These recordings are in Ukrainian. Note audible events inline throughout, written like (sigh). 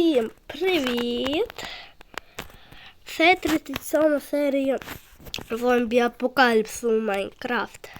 Усім привіт! Це 37 серія зомбі апокаліпсу в Майнкрафт.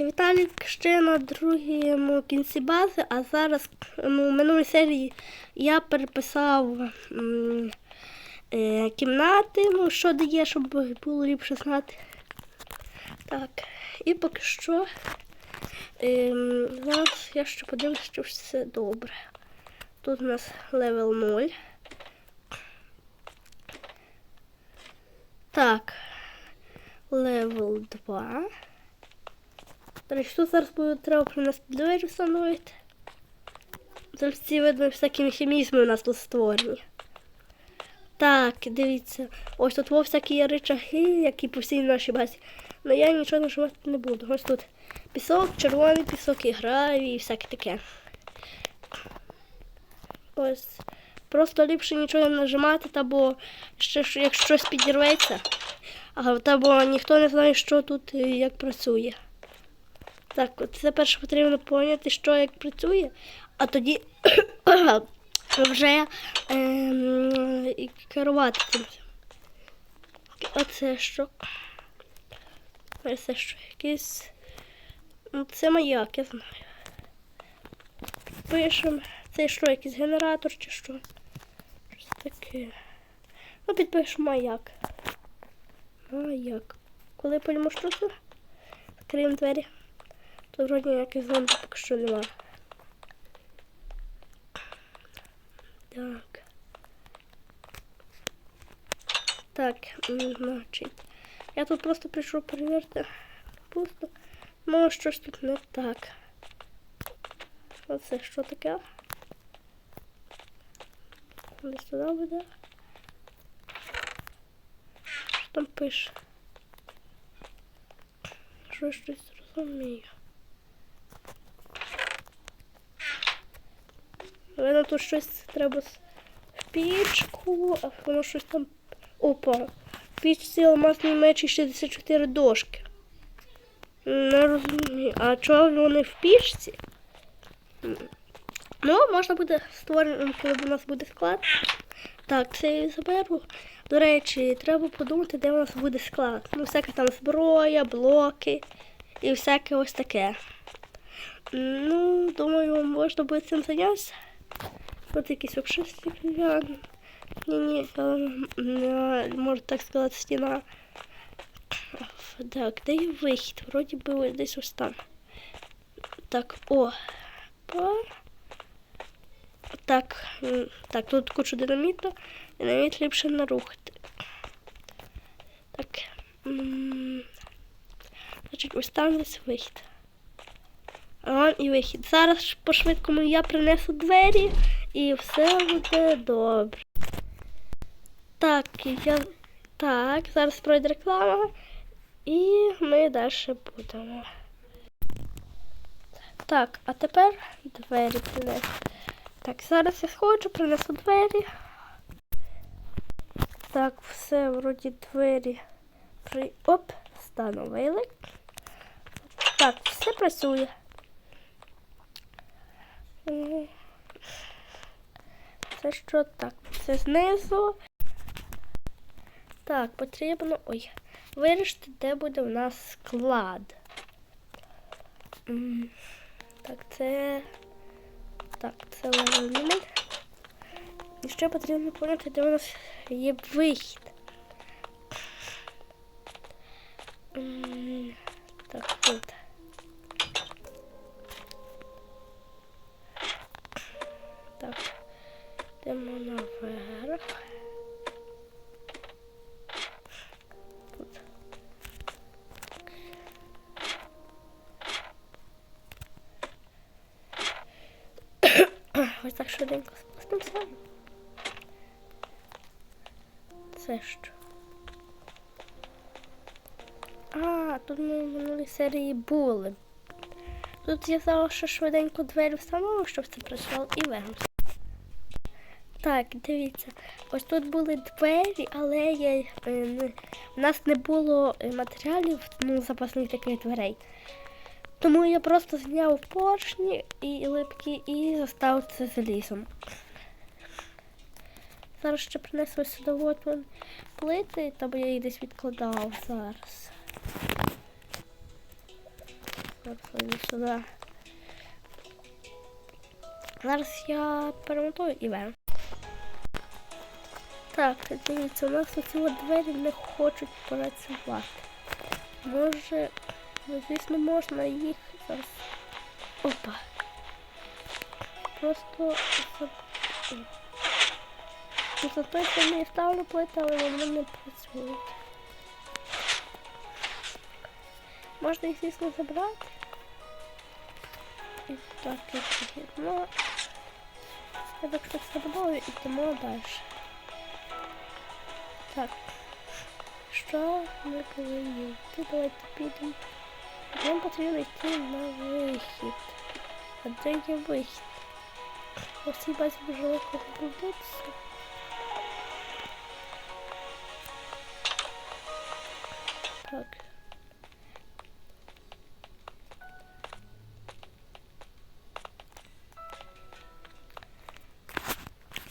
Віталік ще на другому кінці бази, а зараз ну, в минулій серії я переписав м, е, кімнати, ну, що дає, щоб було ліпше знати. Так, і поки що. Ем, зараз я ще подивлюся, що все добре. Тут у нас левел 0. Так. Левел 2. До тут зараз буде треба принести двері встановити. Зараз ці видно всякі механізми у нас тут створені. Так, дивіться, ось тут всякі є речаги, які по всій нашій базі. Але я нічого нажимати не буду. Ось тут пісок, червоний пісок і гравій, і всяке таке. Ось. Просто ліпше нічого не нажимати, та бо ще ж- як щось підірветься. Та бо ніхто не знає, що тут і як працює. Так, от це перше потрібно поняти, що як працює, а тоді (coughs) вже ем, і керувати цим. Оце що? Оце що? Якийсь. Ну, це маяк, я знаю. Пишемо. Це що, якийсь генератор чи що? Щось таке. Ну, підпишемо маяк. Маяк. Коли що це? Відкриємо двері. Тут вроді ніяких зомбі поки що нема. Так. Так, значить. Я тут просто прийшов перевірити. Пусто. Ну, щось тут не так. Оце що таке? Десь туди буде. Що там пише? Що я щось розумію. Видно, тут щось треба в пічку, а воно щось там. Опа. В пічці алмазний меч і 64 дошки. Не розумію. А чого вони в пічці? Ну, можна буде створити, коли у нас буде склад. Так, це я заберу. До речі, треба подумати, де у нас буде склад. Ну, всяка там зброя, блоки і всяке ось таке. Ну, думаю, можна буде цим зайнятися. Тут якийсь обшистик гляну. Ні-ні, е, можна так сказати, стіна. Так, де є вихід? Вроді би десь ось там. Так, о. Так, так, тут кучу динаміту. Динаміт ліпше не рухати. Так. Значить, ось там десь вихід. А, і вихід. Зараз по-швидкому я принесу двері і все буде добре. Так, я. Так, зараз пройде реклама. І ми далі будемо. Так, а тепер двері принесу. Так, зараз я сходжу, принесу двері. Так, все, вроді двері при... Оп, встановили. Так, все працює. Це що так? Це знизу. Так, потрібно. Ой, вирішити, де буде у нас склад. Так, це. Так, це левел І ще потрібно поняти, де у нас є вихід. М, Так, тут. Так, Ось так швиденько спустимося. Це що? А, тут ми в минулій серії були. Тут я зараз ще швиденько двері встановлю, щоб це працювало і вернуся. Так, дивіться, ось тут були двері, але я, е, не, у нас не було е, матеріалів, ну, запасних таких дверей. Тому я просто зняв поршні і липки і заставив це залізом. Зараз ще принесли сюди от вон плити, там я їх десь відкладав зараз. От сюди. Зараз я перемотую і верну. Так, дивіться, у нас оці двері не хочуть працювати. Може, ну, звісно, можна їх зараз. Опа. Просто за... Я не ставлю плити, але вони не працюють. Можна їх, звісно, забрати. І так, і ну, я так це добавлю і йдемо далі. Так. Що ми повинні? Давайте підемо. Нам потрібно йти на вихід. А де є вихід? У цій базі дуже легко заблудитися. Так.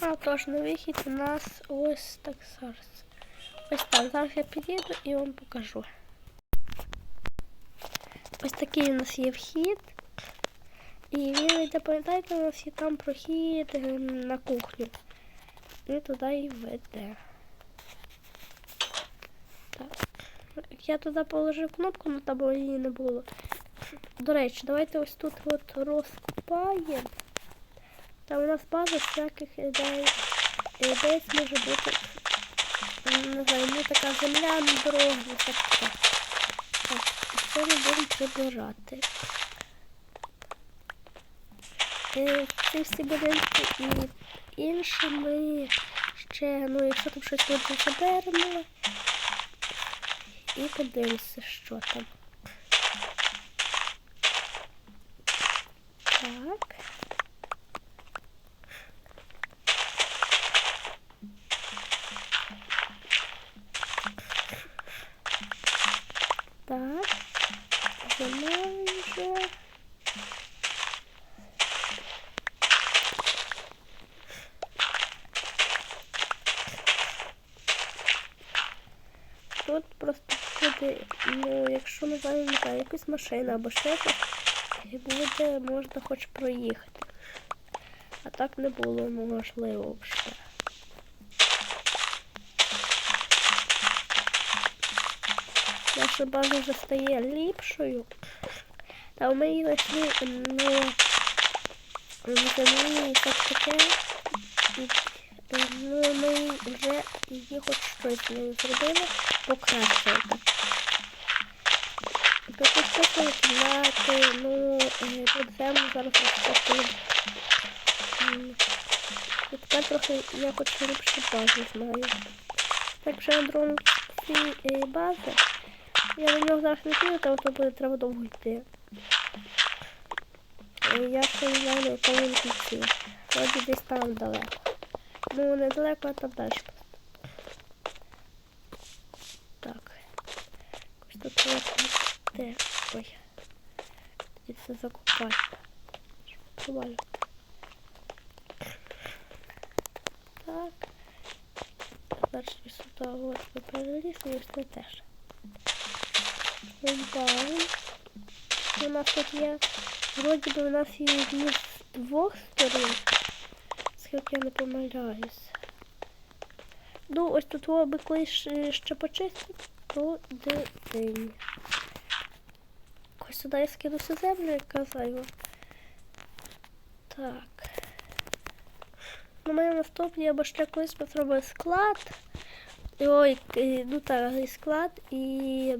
А тож на вихід у нас ось так зараз. Ось так. Зараз я підійду і вам покажу. Ось такий у нас є вхід. І він йде, пам'ятаєте, у нас є там прохід е, на кухню. І туди і веде. Так. Я туди положив кнопку, але там її не було. До речі, давайте ось тут от розкопаємо. Там у нас база всяких ідей. Десь може бути. Не знаю, ну така земля, дорога, так. Ми будемо прибирати. Е, Ці всі будинки і інші ми ще, ну якщо там щось буде заберемо. І подивимося, що там. Так. Так. Знімаємо вже. Тут просто буде, ну, якщо не знаю, якась машина або щось, і буде, можна хоч проїхати. А так не було можливо вже. Наша база вже стає ліпшою. Та ми її знайшли ну, в землі і так таке. Е, ну, ми вже її хоч щось з нею зробили, покращили. Пропустити кімнати, ну, е, тут землю зараз розпустили. І тепер трохи я хоч ліпше базу знаю. Так на другому ці е, бази. Я до нього зараз не піду, тому то буде треба довго йти. Е, Я ще не знаю, на він кінці. Вроді десь там далеко. Ну, недалеко, а там далі. Так. Ось тут от де. Ой. Тоді це закупати. Нормально. Так. Далі сюди ми переліз і ось це теж. Рубаємо. У нас тут є, вроді би у нас є дві з двох сторон, скільки я не помиляюсь. Ну, ось тут о, би колись ще- ще почистити, то дитині. Ось сюди я скину всю землю, яка зайва. Так. На моєму наступні або ще колись ми склад. Ой, ну так, склад і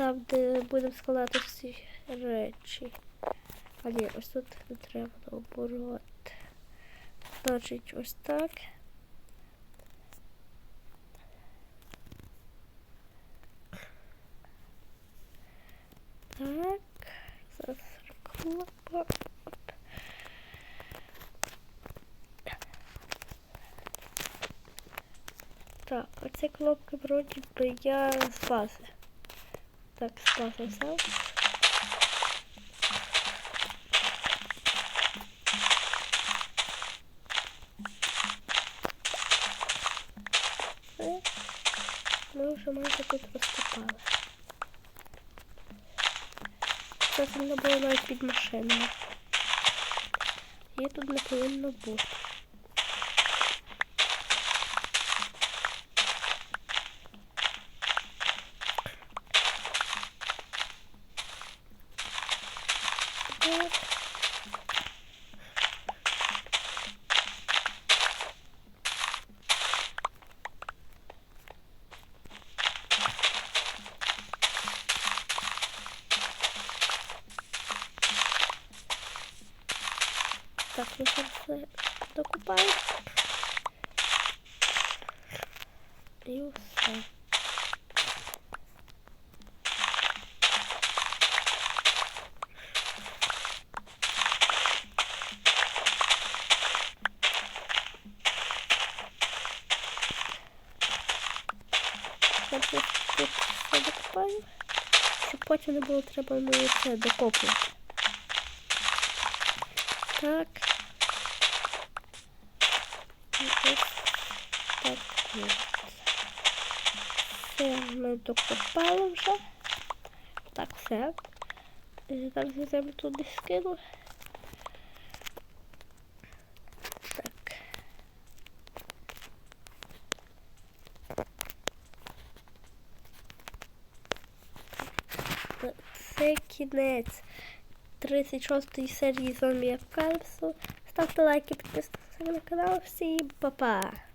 там, де будемо складати всі речі. А ні, ось тут не треба наоборот. Значить, ось так. Так. Зараз кнопка. Так, оці кнопки вроді би я бази. Так, спав yourself. Ми вже майже тут розкопали. Це земля була навіть під машиною. Її тут не повинно бути. Так, зараз все докупаю. І все. Зараз я тут все докупаю, щоб потім не було треба мені це докопувати. Так. І ось так от. Все ми докопали вже. Так, все. Я землю туди скину. Це кінець 36 серії зомбі Апокаліпсу. Ставте лайки, підписуйтесь на канал. Всім па-па!